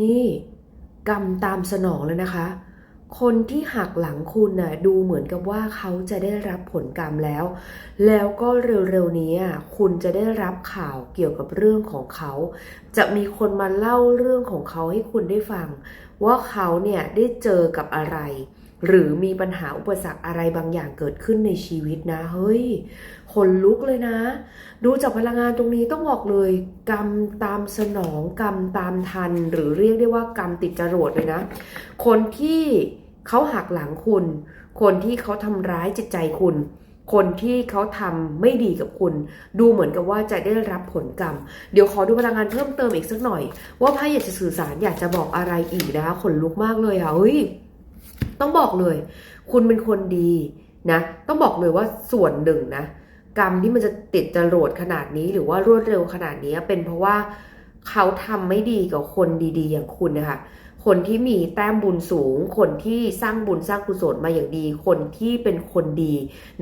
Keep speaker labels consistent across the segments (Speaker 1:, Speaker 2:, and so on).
Speaker 1: นี่กรรมตามสนองเลยนะคะ คนที่หักหลังคุณน่ะดูเหมือนกับว่าเขาจะได้รับผลกรรมแล้ว แล้วก็เร็วๆนี้คุณจะได้รับข่าวเกี่ยวกับเรื่องของเขา จะมีคนมาเล่าเรื่องของเขาให้คุณได้ฟัง ว่าเขาเนี่ยได้เจอกับอะไร หรือมีปัญหาอุปสรรคอะไรบางอย่างเกิดขึ้นในชีวิตนะ เฮ้ยขนลุกเลยนะ ดูจากพลังงานตรงนี้ต้องบอกเลย กรรมตามสนองกรรมตามทัน หรือเรียกได้ว่ากรรมติดจรวดเลยนะ คนที่เขาหักหลังคุณ คนที่เขาทำร้ายจิตใจคุณคนที่เขาทำไม่ดีกับคุณ ดูเหมือนกับว่าจะได้รับผลกรรม เดี๋ยวขอดูพลังงานเพิ่มเติมอีกสักหน่อย ว่าไพ่อยากจะสื่อสารอยากจะบอกอะไรอีกนะคะขนลุกมากเลยค่ะเฮ้ย ต้องบอกเลย คุณเป็นคนดีนะ ต้องบอกเลยว่าส่วนหนึ่งนะ กรรมที่มันจะติดจรวดขนาดนี้หรือว่ารวดเร็วขนาดนี้เป็นเพราะว่าเขาทำไม่ดีกับคนดีๆ อย่างคุณนะคะ คนที่มีแต้มบุญสูง คนที่สร้างบุญสร้างกุศลมาอย่างดี คนที่เป็นคนดี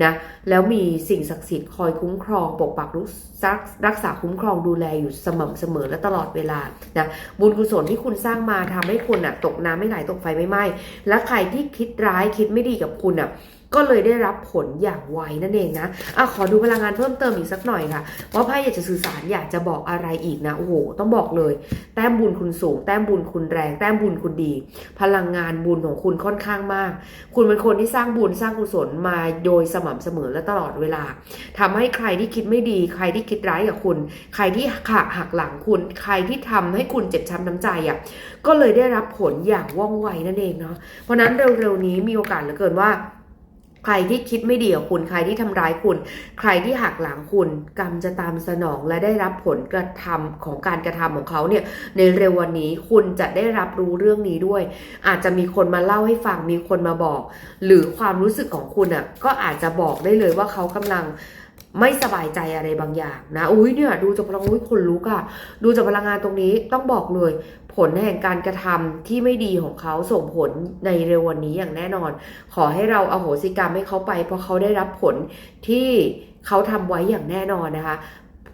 Speaker 1: นะ แล้วมีสิ่งศักดิ์สิทธิ์คอยคุ้มครองปกปักรักรักษาคุ้มครองดูแลอยู่สม่ำเสมอและตลอดเวลานะบุญกุศลที่คุณสร้างมาทำให้คุณอะตกน้ำไม่ไหลตกไฟไม่ไหม้และใครที่คิดร้ายคิดไม่ดีกับคุณอะ ก็เลยได้รับผลอย่างไวนั่นเองนะอะขอดูพลังงานเพิ่มเติมอีกสักหน่อยค่ะ ว่าไพ่อยากจะสื่อสารอยากจะบอกอะไรอีกนะ โอ้โห ต้องบอกเลย แต้มบุญคุณสูง แต้มบุญคุณแรง แต้มบุญคุณดี พลังงานบุญของคุณค่อนข้างมาก คุณเป็นคนที่สร้างบุญสร้างกุศลมาโดยสม่ำเสมอและตลอดเวลาทำให้ใครที่คิดไม่ดี ใครที่คิดร้ายกับคุณ ใครที่หักหักหลังคุณ ใครที่ทำให้คุณเจ็บช้ำน้ำใจอะ ก็เลยได้รับผลอย่างว่องไวนั่นเองเนาะ เพราะนั้นเร็วๆนี้มีโอกาสเหลือเกินว่า ใครที่คิดไม่ดีกับคุณ ใครที่ทำร้ายคุณ ใครที่หักหลังคุณ กรรมจะตามสนองและได้รับผลกระทำของการกระทำของเขาเนี่ยในเร็ววันนี้คุณจะได้รับรู้เรื่องนี้ด้วย อาจจะมีคนมาเล่าให้ฟังมีคนมาบอก หรือความรู้สึกของคุณอะก็อาจจะบอกได้เลยว่าเขากำลัง ไม่สบายใจอะไรบางอย่างนะ อุ้ยเนี่ยดูจากพลังอุ้ยคนลุกอะดูจากพลังงานตรงนี้ต้องบอกเลย ผลแห่งการกระทำที่ไม่ดีของเขาส่งผลในเร็ววันนี้อย่างแน่นอน ขอให้เราเอาโหสิกรรมให้เขาไป เพราะเขาได้รับผลที่เขาทำไว้อย่างแน่นอนนะคะ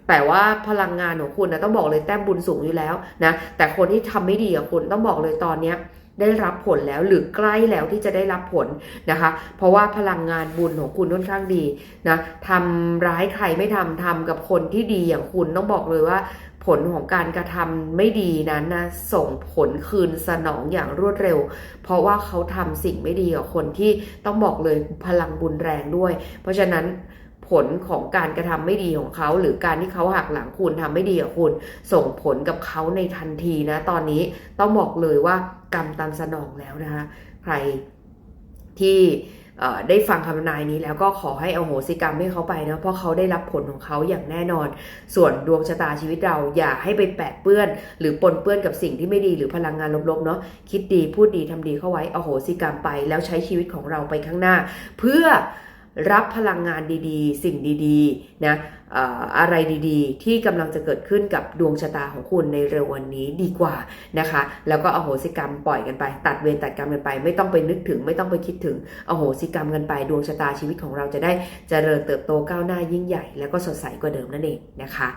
Speaker 1: แต่ว่าพลังงานของคุณนะต้องบอกเลยแต้มบุญสูงอยู่แล้วนะแต่คนที่ทำไม่ดีกับคุณต้องบอกเลยตอนเนี้ย ได้รับผลแล้วหรือใกล้แล้วที่จะได้รับผลนะคะ เพราะว่าพลังงานบุญของคุณค่อนข้างดีนะทำร้ายใครไม่ทำทำกับคนที่ดีอย่างคุณต้องบอกเลยว่าผลของการกระทำไม่ดีนั้นนะส่งผลคืนสนองอย่างรวดเร็ว เพราะว่าเขาทำสิ่งไม่ดีกับคนที่ต้องบอกเลยพลังบุญแรงด้วย เพราะฉะนั้นผลของการกระทำไม่ดีของเขา หรือการที่เขาหักหลังคุณทำไม่ดีกับคุณ ส่งผลกับเขาในทันทีนะ ตอนนี้ต้องบอกเลยว่า กรรมตามสนองแล้วนะคะใครที่ได้ฟังคำทำนายนี้แล้วก็ขอให้เอาโหสิกรรมให้เขาไปนะเพราะเขาได้รับผลของเขาอย่างแน่นอน ส่วนดวงชะตาชีวิตเราอย่าให้ไปแปดเปื้อน หรือปนเปื้อนกับสิ่งที่ไม่ดีหรือพลังงานลบๆเนาะคิดดีพูดดีทำดีเข้าไว้เอาโหสิกรรมไป แล้วใช้ชีวิตของเราไปข้างหน้า เพื่อ รับพลังงานดีๆ สิ่งดีๆนะอะไรดีๆ ที่กำลังจะเกิดขึ้นกับดวงชะตาของคุณในเร็ววันนี้ดีกว่านะคะ แล้วก็อโหสิกรรมปล่อยกันไป ตัดเวรตัดกรรมกันไป ไม่ต้องไปนึกถึง ไม่ต้องไปคิดถึงอโหสิกรรมกันไป ดวงชะตาชีวิตของเราจะได้จเจริญเติบโตก้าวหน้ายิ่งใหญ่ แล้วก็สดใสกว่าเดิมนั่นเองนะคะ